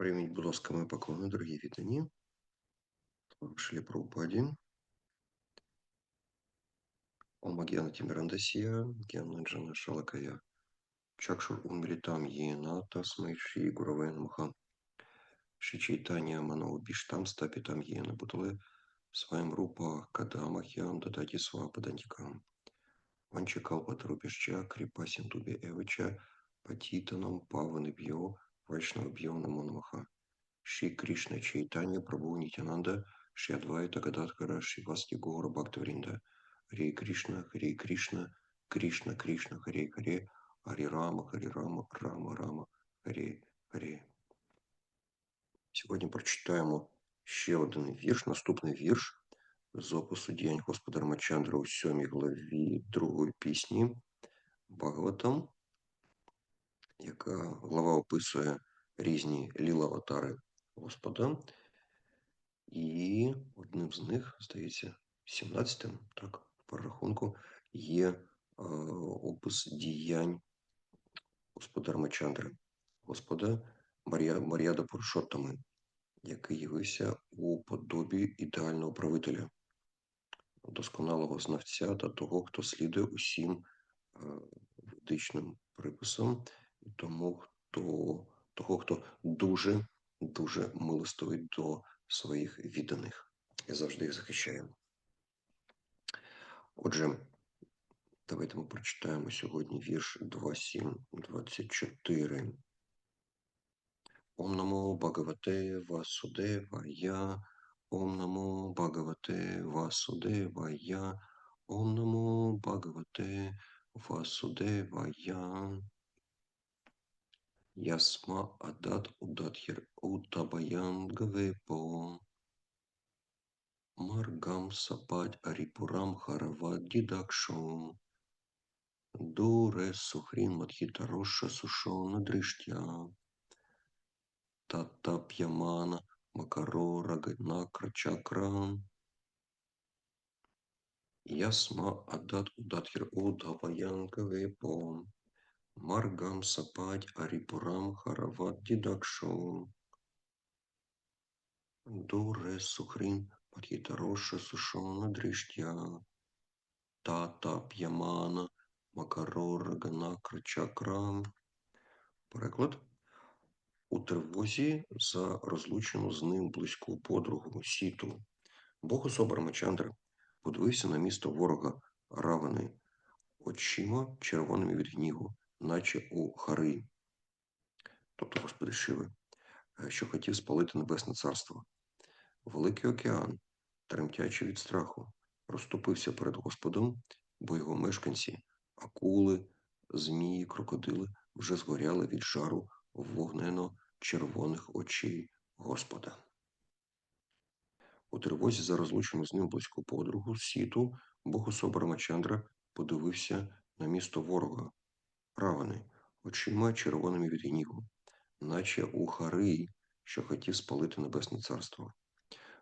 Прийміть, будь ласка, мої поклони, дорогі вітані. Слава Шилі Прабхупаді. Ома Гьяна Тимирандасия, Гьяна Джана Шалакая. Чакшур Умилитам Йена Тасмай Шри Гуравен Маха. Шри Чайтанья Манова Биштам Стапитам Йена Бутале Своим Рупа Кадамах Ян Дадати Свападантикам. Ванчакалпа Трупишча Крипа Синтуби Эвача Патитанам Паваны Бьо Вайшнава Бьо Намонамаха. Шри Кришна Чайтанья Прабху Нитянанда Шри Адвайта Гададхара Шри Васки Гора Бхактавринда Харе Кришна, Харе Кришна, Кришна Кришна, Харе Харе, Харе Рама, Харе Рама, Рама Рама, Харе Харе. Сьогодні прочитаємо ще один вірш, наступний вірш з опису діянь Господа Рамачандра у сьомій главі другої пісні Бхагаватам, яка глава описує різні ліла-аватари Господа. І одним з них, здається, 17-тим, так, в перерахунку, є е, опис діянь Господа Рамачандри, Господа Мар'я, Мар'яда Пуршоттами, який явився у подобі ідеального правителя, досконалого знавця та того, хто слідує усім е, ведичним приписам, тому, хто, того, хто дуже, дуже милостивий до своїх відданих і завжди їх захищає. Отже, давайте ми прочитаємо сьогодні вірш 2.7.24. Ом намо Бхагавате Васудевая, Ом намо Бхагавате Васудевая, Ом намо Бхагавате Васудевая. Ясма Адат Удатхир Утабаян Гавепо. Маргам Сапать Арипурам Харават Дидакшо. Дуре Сухрин Мадхитароша Сушона Дриштя. Тата Пьямана Макаро Рагнакра Чакра. Ясма Адат Удатхир Удабаян Гавепо. Маргам Сапать Арипурам Харават Дидакшо. Дуре Сухрин Мадхитароша Сушона Дриштя. Тата П'ямана Макарор Ганакра Чакра. Переклад. У тривозі за розлучену з ним близьку подругу Сіту. Бог особа Рамачандра подивився на місто ворога Равани очима червоними від гніву, наче у хари, тобто Господи Шиви, що хотів спалити Небесне Царство. Великий океан, тремтячи від страху, розступився перед Господом, бо його мешканці, акули, змії, крокодили вже згоряли від жару вогнено-червоних очей Господа. У тривозі за розлучену з ним близьку подругу Сіту, Бог особа Рамачандра подивився на місто ворога, Равани, очима червоними від гніву, наче у хари, що хотів спалити Небесне Царство.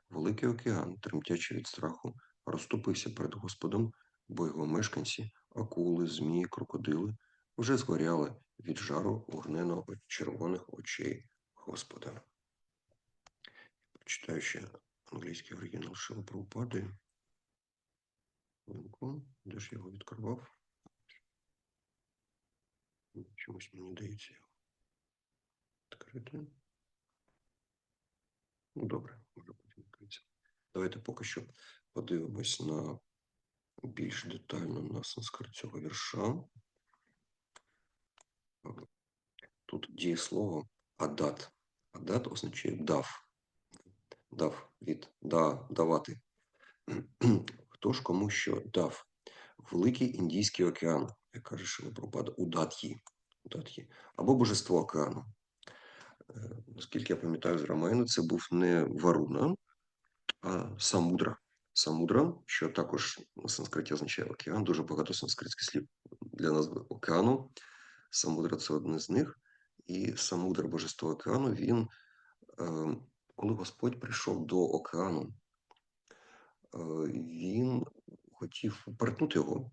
Великий океан, тремтячи від страху, розступився перед Господом, бо його мешканці, акули, змії, крокодили вже згоряли від жару вогнено червоних очей Господа. Прочитаю ще англійський оригінал Шила Де ж його відкривав? Чомусь мені дається його відкрити. Ну, добре, може потім відкритися. Давайте поки що подивимось на більш детально на санскрит цього вірша. Тут дієслово адат. Адат означає дав. Дав від да, давати. Хто ж кому що дав? Великий Індійський океан, як каже Шилопропада, Удат'ї. Удат'ї. Або божество океану. Е, Наскільки я пам'ятаю з Рамайна, це був не Варуна, а Самудра. Самудра, що також на санскриті означає океан, дуже багато санскритських слів для назви океану. Самудра це одне з них. І Самудра, божество океану, він, е, коли Господь прийшов до океану, е, він хотів перетнути його,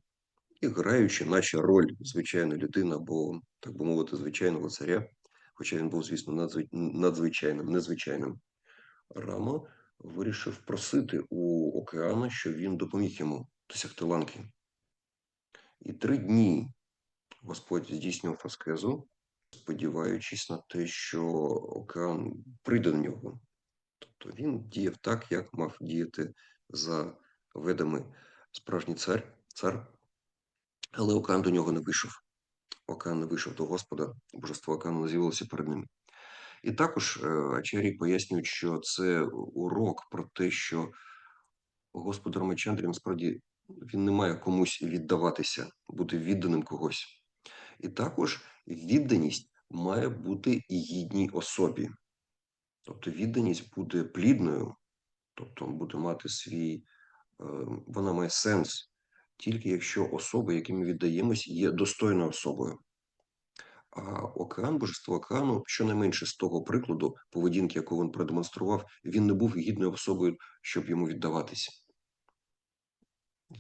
і граючи, наче роль звичайної людини, або, так би мовити, звичайного царя, хоча він був, звісно, надзвич- надзвичайним, незвичайним. Рама вирішив просити у океана, щоб він допоміг йому досягти ланки. І три дні Господь здійснював аскезу, сподіваючись на те, що океан прийде до нього. Тобто він діяв так, як мав діяти за ведами справжній цар, цар. Але океан до нього не вийшов. Океан не вийшов до Господа, божество океану не з'явилося перед ним. І також е, Ачарі пояснюють, що це урок про те, що Господар Рамачандрі насправді він не має комусь віддаватися, бути відданим когось. І також відданість має бути і гідній особі. Тобто відданість буде плідною, тобто буде мати свій, вона має сенс, тільки якщо особа, яким ми віддаємось, є достойною особою. А океан, божество океану, щонайменше з того прикладу поведінки, яку він продемонстрував, він не був гідною особою, щоб йому віддаватися.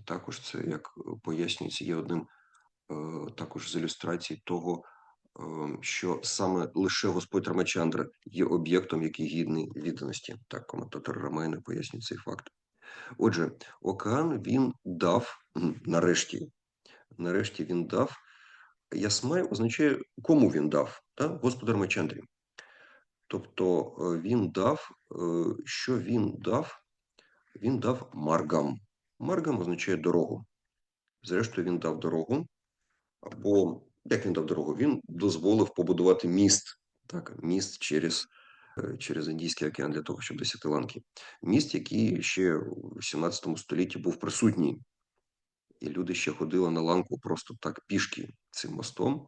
Також це, як пояснюється, є одним е, також з ілюстрацій того, е, що саме лише Господь Рамачандра є об'єктом, який гідний відданості. Так, коментатор Рамайна пояснює цей факт. Отже, океан він дав нарешті. Нарешті він дав. Ясмай означає, кому він дав, так? Господар Рамачандрі. Тобто е, він дав, е, що він дав? Він дав маргам. Маргам означає дорогу. Зрештою, він дав дорогу. Або як він дав дорогу? Він дозволив побудувати міст, так, міст через, через Індійський океан для того, щоб досягти ланки. Міст, який ще в 17 столітті був присутній, і люди ще ходили на ланку просто так пішки цим мостом.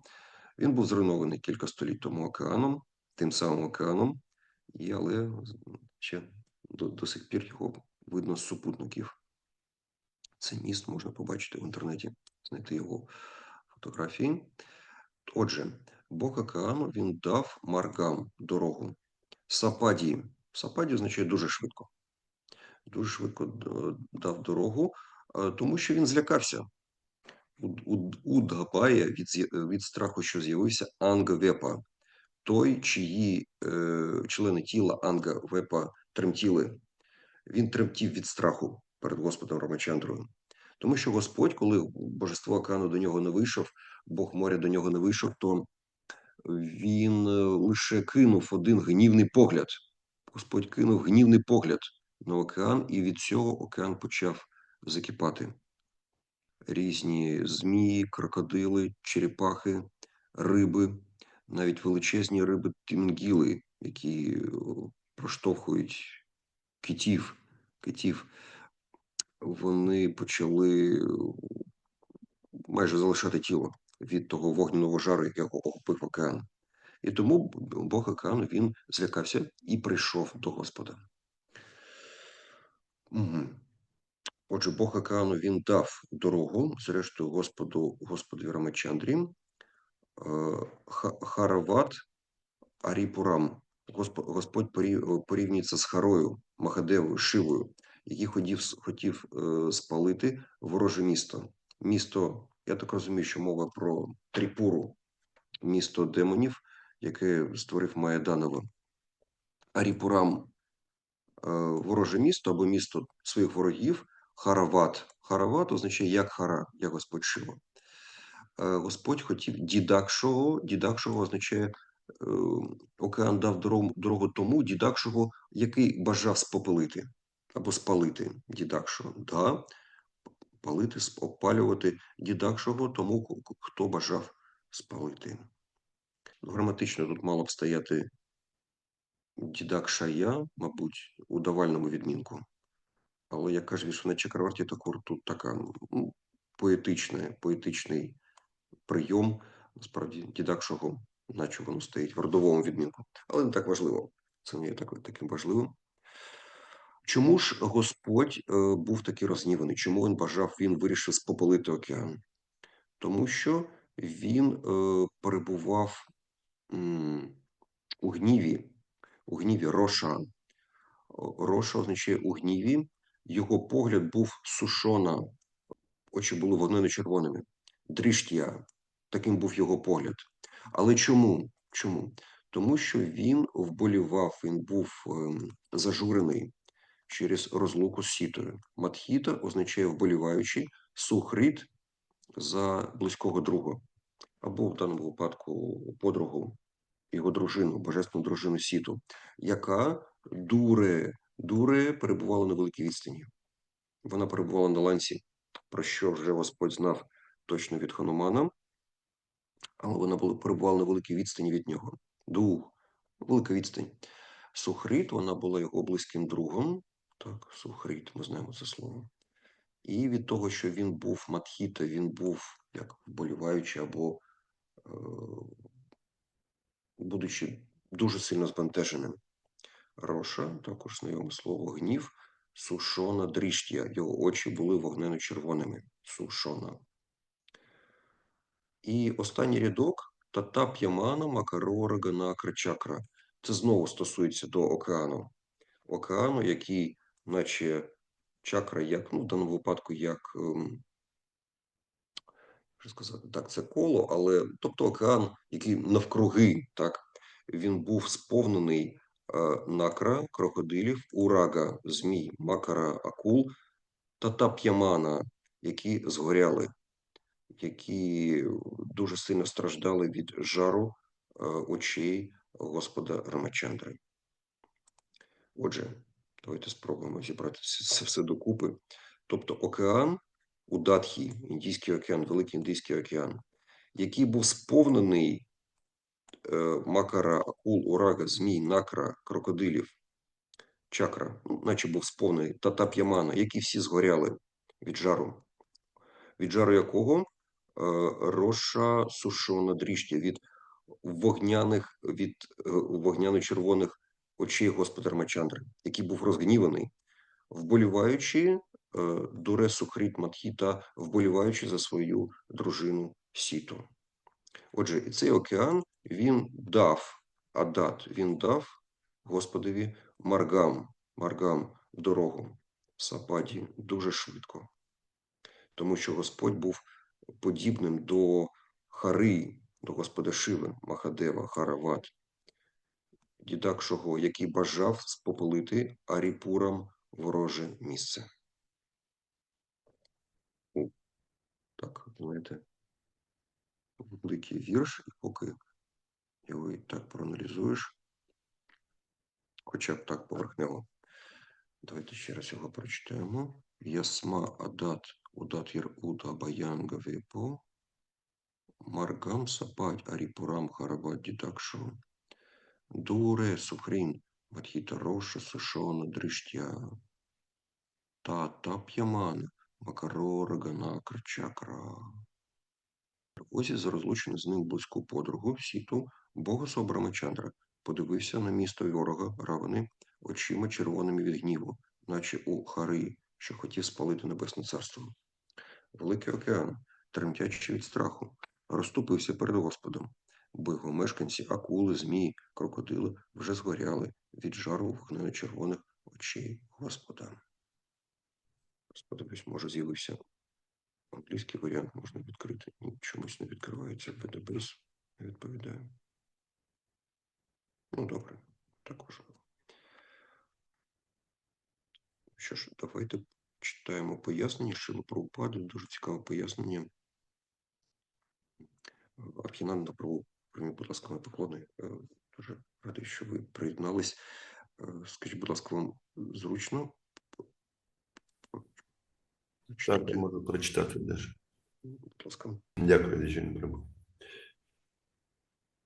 Він був зруйнований кілька століть тому океаном, тим самим океаном, і, але ще до, до сих пір його видно з супутників. Цей міст можна побачити в інтернеті, знайти його фотографії. Отже, Бог океану він дав Маргам дорогу. Сападі. Сападі означає дуже швидко. Дуже швидко дав дорогу, е, тому що він злякався. У, у, у від, від страху, що з'явився Анга-Вепа, той, чиї е, члени тіла Анга-Вепа тремтіли. Він тремтів від страху перед Господом Рамачандрою. Тому що Господь, коли божество океану до нього не вийшов, Бог моря до нього не вийшов, то він е, лише кинув один гнівний погляд. Господь кинув гнівний погляд на океан, і від цього океан почав закипати. Різні змії, крокодили, черепахи, риби, навіть величезні риби тингіли, які проштовхують китів, китів, вони почали майже залишати тіло від того вогняного жару, який охопив океан. І тому Бог океану він злякався і прийшов до Господа. Мгм. Отже, Бог океану він дав дорогу, зрештою, Господу, Господу Рамачандрі, е, Харават Аріпурам. Господь порівнюється з Харою, Махадевою, Шивою, який хотів, хотів е, спалити вороже місто. Місто, я так розумію, що мова про Тріпуру, місто демонів, яке створив Маяданова. Аріпурам е, вороже місто або місто своїх ворогів, Харават. Харават означає як хара, як Господь Шива. Е, Господь хотів дідакшого. Дідакшого означає е, океан дав дорогу, тому дідакшого, який бажав спопелити або спалити дідакшого. Да, палити, опалювати дідакшого тому, хто бажав спалити. Ну, Граматично тут мало б стояти дідакшая, мабуть, у давальному відмінку. Але як каже Вішна Чакраварті Такур, тут така ну, поетична, поетичний прийом, насправді, дідакшого, наче воно стоїть в родовому відмінку. Але не так важливо. Це не є так, таким важливим. Чому ж Господь е, був такий розгніваний? Чому він бажав, він вирішив спопалити океан? Тому що він е, перебував у гніві, у гніві Роша. Роша означає у гніві. Його погляд був сушона, очі були вогнено-червоними. Дріштія, таким був його погляд. Але чому? Чому? Тому що він вболівав, він був ем, зажурений через розлуку з сітою. Матхіта означає вболіваючий, сухрит за близького друга, або в даному випадку подругу, його дружину, божественну дружину Сіту, яка дуре, дуре перебувала на великій відстані. Вона перебувала на ланці, про що вже Господь знав точно від Ханумана, але вона перебувала на великій відстані від нього. Дух, велика відстань. Сухрит, вона була його близьким другом. Так, сухрит, ми знаємо це слово. І від того, що він був матхіта, він був як вболіваючий або е, будучи дуже сильно збентеженим. Роша, також знайоме слово гнів, сушона дріштя. Його очі були вогнено-червоними. Сушона. І останній рядок тата п'ямана макарора ганакра чакра. Це знову стосується до океану. Океану, який, наче чакра, як, ну, в даному випадку, як, ем, що сказати, так, це коло, але тобто океан, який навкруги, так, він був сповнений е, накра, крокодилів, урага, змій, макара, акул, тата п'ямана, які згоряли які дуже сильно страждали від жару е, очей Господа Рамачандри. Отже, давайте спробуємо зібрати це все докупи. Тобто океан у Датхі, Індійський океан, Великий Індійський океан, який був сповнений е, макара, акул, урага, змій, накра, крокодилів, чакра, ну, наче був сповнений татап'ямана, які всі згоряли від жару. Від жару якого Е, роша сушона дріждя від вогняних від е, вогняно-червоних очей господар Мачандри, який був розгніваний, вболіваючи е, дуре сухріт Матхіта, вболіваючи за свою дружину Сіту. Отже, і цей океан він дав Адат, він дав Господові Маргам, Маргам дорогу Сападі дуже швидко, тому що Господь був подібним до Хари, до Господа Шиви, Махадева, Харават, дідакшого, який бажав спопелити Аріпурам вороже місце. О, так, знаєте, великий вірш, і поки його і так проаналізуєш, хоча б так поверхнево. Давайте ще раз його прочитаємо. Ясма Адат Удат Яр Уда Баянга Вепо Маргам Сапать Арипурам Харабат Дидакшу Дуре Сухрин Матхита Роша Сушона Дриштя Та Тап'яман Макарора Ганакра Чакра. Ось за розлучений з ним близьку подругу Сіту Бога Собрамачандра подивився на місто ворога Равани очима червоними від гніву, наче у Хари, що хотів спалити небесне царство. Великий океан, тремтячи від страху, розступився перед Господом, бо його мешканці, акули, змії, крокодили вже згоряли від жару вогнено червоних очей Господа. Ось може з'явився англійський варіант, можна відкрити. Ні, чомусь не відкривається в Database, не відповідає. Ну, добре, також. Що ж, давайте читаємо пояснення Шили Прабхупади, дуже цікаве пояснення. Архінан на праву, прийміть, будь ласка, на поклони. Е, Дуже радий, що ви приєднались. Е, Скажіть, будь ласка, вам зручно? Так, я можу прочитати теж. Будь ласка. Дякую, Дячень Прабу.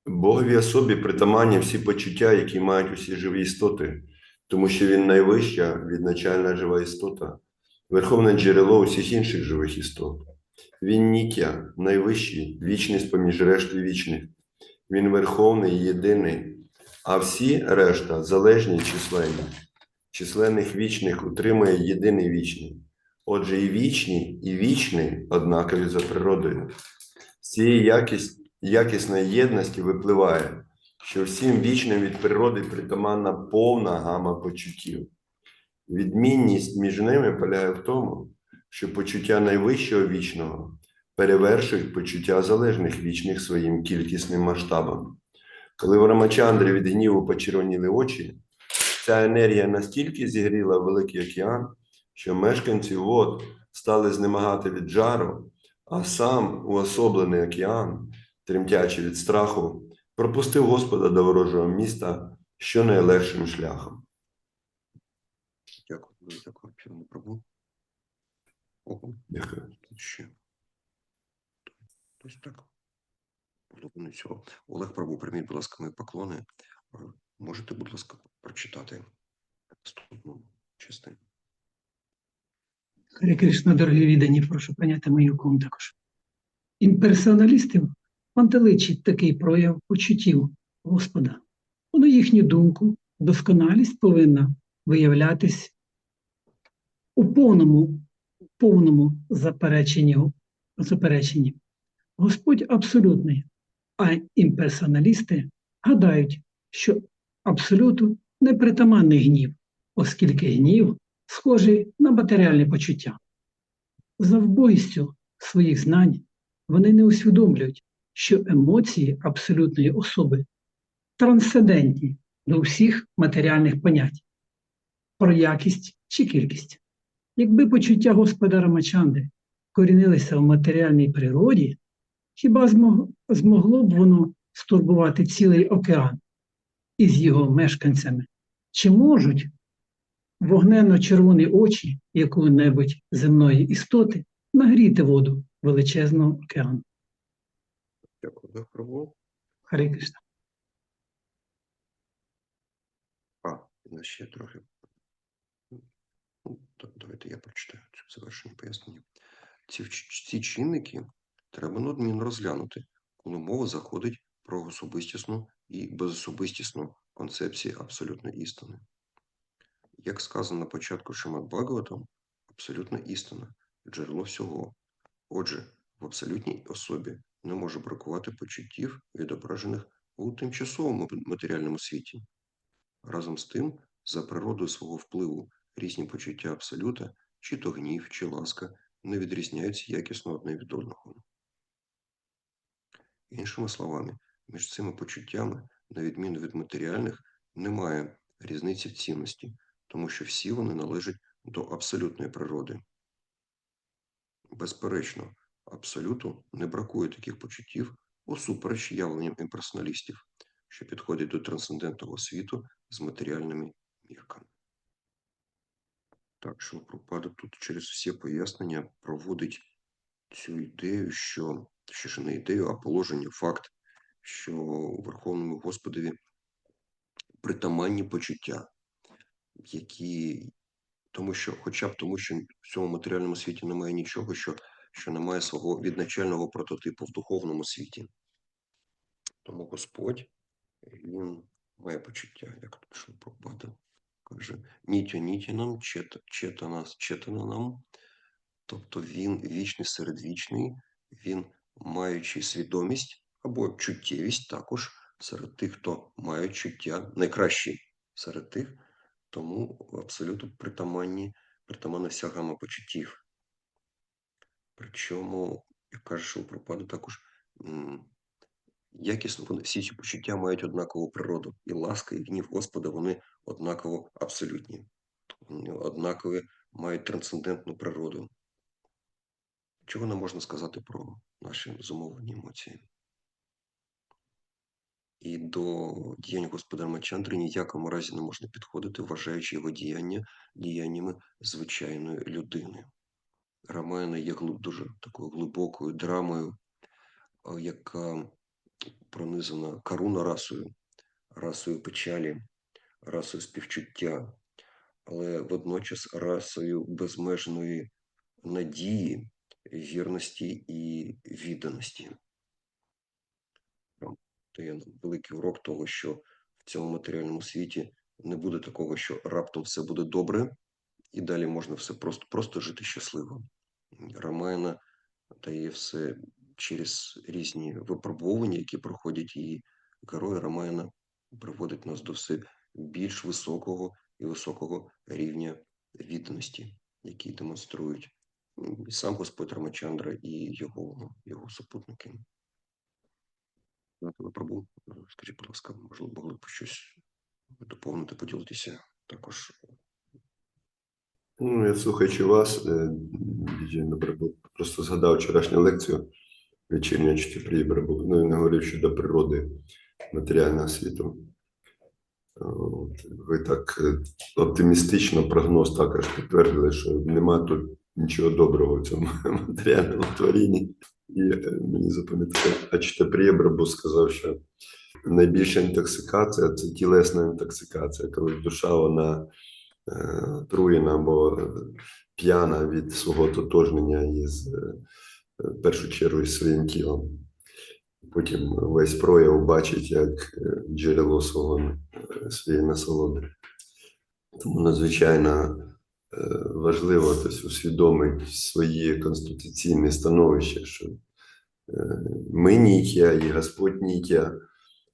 Богові особі притаманні всі почуття, які мають усі живі істоти, тому що він найвища відначальна жива істота, верховне джерело усіх інших живих істот. Він ніття, найвищий, вічний поміж решти вічних. Він верховний єдиний, а всі решта залежні численні. Численних вічних утримує єдиний вічний. Отже, і вічні, і вічний однакові за природою. З цієї якість, якісної єдності випливає, що всім вічним від природи притаманна повна гама почуттів. Відмінність між ними полягає в тому, що почуття найвищого вічного перевершують почуття залежних вічних своїм кількісним масштабом. Коли в Рамачандрі від гніву почервоніли очі, ця енергія настільки зігріла великий океан, що мешканці вод стали знемагати від жару, а сам уособлений океан, тремтячи від страху, пропустив Господа до ворожого міста щонайлегшим шляхом. Дякую, дякую, Дякую. Ось так. Цього. Олег Прабу, прийміть, будь ласка, мої поклони. Е, Можете, будь ласка, прочитати наступну частину. Харі Кришна, дорогі віддані, прошу прийняти мою ком також. Імперсоналістів пантеличить такий прояв почуттів Господа. бо, На їхню думку, досконалість повинна виявлятись у повному, повному запереченні, запереченні. Господь абсолютний, а імперсоналісти гадають, що абсолюту непритаманний гнів, оскільки гнів схожий на матеріальні почуття. За вбогістю своїх знань вони не усвідомлюють, що емоції абсолютної особи трансцендентні до всіх матеріальних понять про якість чи кількість. Якби почуття Господа Рамачанди корінилися в матеріальній природі, хіба змогло б воно стурбувати цілий океан із його мешканцями? Чи можуть вогненно-червоні очі якої-небудь земної істоти нагріти воду величезного океану. Дякую, Прабу. Харе Кришна. А, у ще трохи. Ну, Давайте я прочитаю цю завершення пояснення. Ці, ці чинники треба надмінно розглянути, коли мова заходить про особистісну і безособистісну концепції абсолютної істини. Як сказано на початку Шимат Бхагаватам, абсолютна істина джерело всього. Отже, в абсолютній особі не може бракувати почуттів, відображених у тимчасовому матеріальному світі. Разом з тим, за природою свого впливу різні почуття абсолюта, чи то гнів, чи ласка, не відрізняються якісно одне від одного. Іншими словами, між цими почуттями, на відміну від матеріальних, немає різниці в цінності, тому що всі вони належать до абсолютної природи. Безперечно, абсолюту не бракує таких почуттів усупереч явленням імперсоналістів, що підходять до трансцендентного світу з матеріальними мірками. Так що Пропада тут через всі пояснення проводить цю ідею, що ще не ідею, а положення, факт, що Верховному Господові притаманні почуття, які тому що, хоча б тому, що в цьому матеріальному світі немає нічого, що, що немає свого відначального прототипу в духовному світі. Тому Господь він має почуття, як тут Пропада каже, нітю нітінам, чета, четана, четананам. Тобто він вічний серед вічний, він маючи свідомість або чуттєвість також серед тих, хто має чуття, найкращий серед тих, тому абсолютно притаманні, притаманна вся гама почуттів. Причому, як каже Шилпропада, також якісно вони всі ці почуття мають однакову природу. І ласка, і гнів Господа вони однаково абсолютні. Однакові мають трансцендентну природу. Чого не можна сказати про наші зумовлені емоції? І до діянь Господа Рамачандри ніякому разі не можна підходити, вважаючи його діяння діяннями звичайної людини. Рамаяна є дуже такою глибокою драмою, яка пронизана каруна расою, расою печалі, расою співчуття, але водночас расою безмежної надії, вірності і відданості. Дає нам великий урок того, що в цьому матеріальному світі не буде такого, що раптом все буде добре, і далі можна все просто, просто жити щасливо. Рамайна дає все через різні випробування, які проходять її герої. Рамайна приводить нас до все більш високого і високого рівня відданості, який демонструють і сам Господь Рамачандра і його, його супутники. Е, Скажіть, будь ласка, можливо, могли б щось доповнити, поділитися також. Ну, я слухаючи вас, е, я просто згадав вчорашню лекцію вечірня Чотипрії Брабу, ну не говорив щодо природи матеріального світу. От, Ви так е, оптимістично прогноз також підтвердили, що нема тут нічого доброго в цьому матеріальному творінні. І е, мені запам'ятав, а Чотипрія Брабу сказав, що найбільша інтоксикація це тілесна інтоксикація, коли душа вона е, отруєна або е, п'яна від свого тотожнення із е, в першу чергу із своїм тілом. Потім весь прояв бачить як е, джерело свого е, своєї насолоди. Тому надзвичайно е, важливо тобто, усвідомити своє конституційне становище, що е, ми нікія і Господь нікія,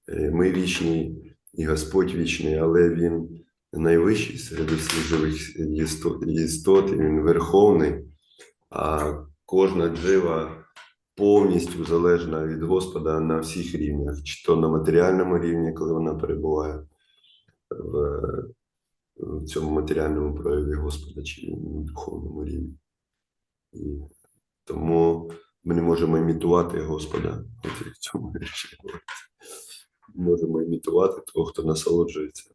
е, ми вічні і Господь вічний, але Він найвищий серед усіх живих істот, він верховний, а кожна джива повністю залежна від Господа на всіх рівнях, чи то на матеріальному рівні, коли вона перебуває в, в цьому матеріальному прояві Господа, чи на духовному рівні. І тому ми не можемо імітувати Господа, от в цьому речі. Можемо імітувати того, хто насолоджується.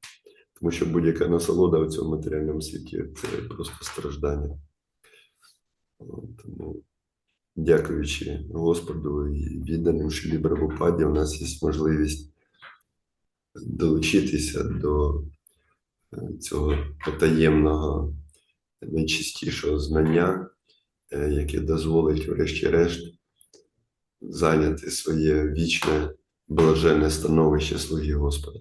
Тому що будь-яка насолода в цьому матеріальному світі це просто страждання. Тому, дякуючи Господу і відданим Шилі Брабупаді, у нас є можливість долучитися до цього потаємного, найчистішого знання, е, яке дозволить, врешті-решт, зайняти своє вічне блаженне становище слуги Господа.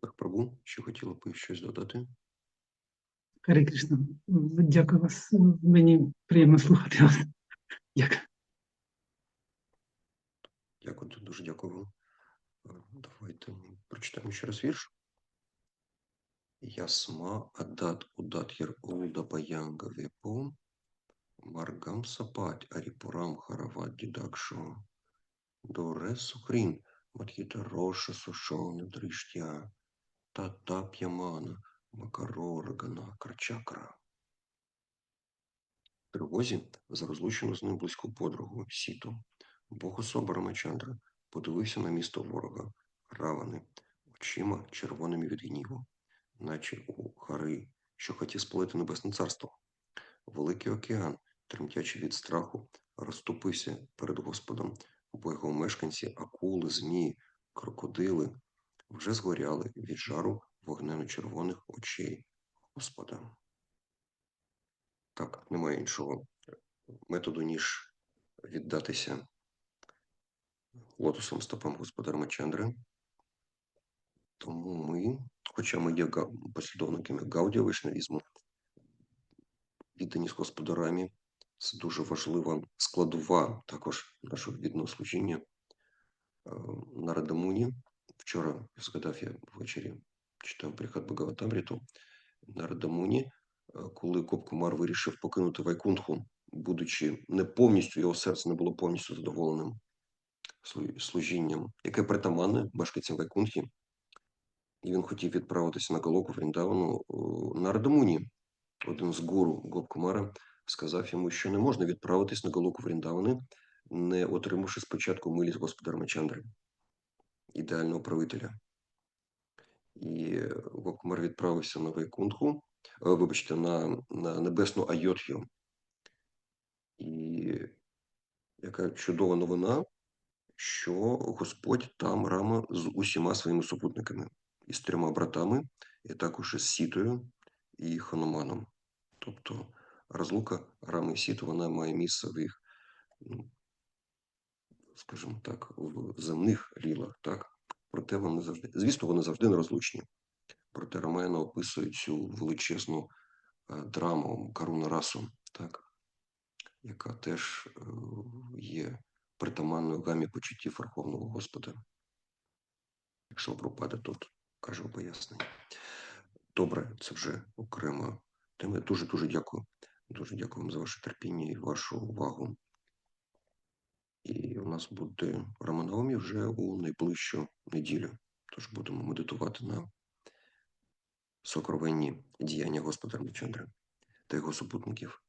Так, Прабу, ще хотіла б щось додати? Харе Кришна. Дякую вас. Мені приємно слухати вас. Дякую. Дякую, дуже дякую вам. Е, Давайте прочитаємо ще раз вірш. Ясма адат удат яр улда паянга вепо, маргам сапать арипурам харават дидакшо, доре сухрін матхіта роша сушоне дріштя, та тап'ямана макароргана крачакра. Тривозі за розлучену з ним близьку подругу Сіту. Бог особа Рамачандра подивився на місто ворога, равани, очима червоними від гніву, наче у хари, що хотів спалити небесне царство. Великий океан, тремтячи від страху, розступився перед Господом, бо його мешканці, акули, змії, крокодили вже згоряли від жару вогненно-червоних очей Господа. Так, немає іншого методу, ніж віддатися лотосом стопам Господа Рамачандри. Тому ми, хоча ми є послідовниками Гаудія Вишнавізму, відданість господарамі це дуже важлива складова також нашого відданого служіння. Е, На Радамуні, вчора згадав я ввечері, читав Прихат Багаватамріту, на Радамуні, е, коли Копкумар вирішив покинути Вайкунтху, будучи не повністю, його серце не було повністю задоволеним служінням, яке притаманне мешканцям Вайкунтхі, і він хотів відправитися на Галоку Вріндавану на Радамуні. Один з гуру Гопкумара сказав йому, що не можна відправитись на Галоку Вріндавани, не отримавши спочатку милість Господа Рамачандри, ідеального правителя. І Гопкумар відправився на Вайкунтху, е, вибачте, на, на небесну Айотхю. І яка чудова новина, що Господь там рама з усіма своїми супутниками, із трьома братами, і також із Сітою і Хануманом. Тобто розлука рами і Сіту, вона має місце в їх, ну, скажімо так, в земних рілах, так? Проте вони завжди, звісно, вони завжди нерозлучні. Проте Ромео описує цю величезну е, драму Каруна Расу, так? яка теж е, є притаманною гамі почуттів Верховного Господа. Якщо пропаде, тут каже у поясненні. Добре, це вже окрема тема. Дуже дуже дякую. Дуже дякую вам за ваше терпіння і вашу увагу. І у нас буде Раманавмі вже у найближчу неділю. Тож будемо медитувати на сокровенні діяння Господа Рамчандра та його супутників.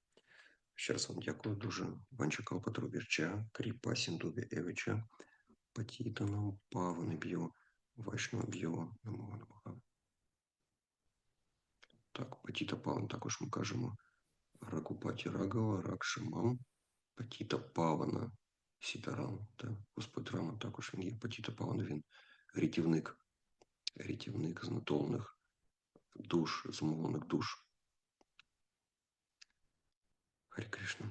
Ще раз вам дякую дуже. Ванча Калпатровірча, Кріпа Сіндубі Евича, Патітанам Паванеб'ю, Вайшнав'ю, Намога Намога. Так, Патіта Паван також ми кажемо Ракупаті Рагава, Ракшамам, Патіта Павана, Сітарам. Так, Господь Рама також він є Патіта Павана, він рятівник, рятівник знатовних душ, змовлених душ. Харі Кришна.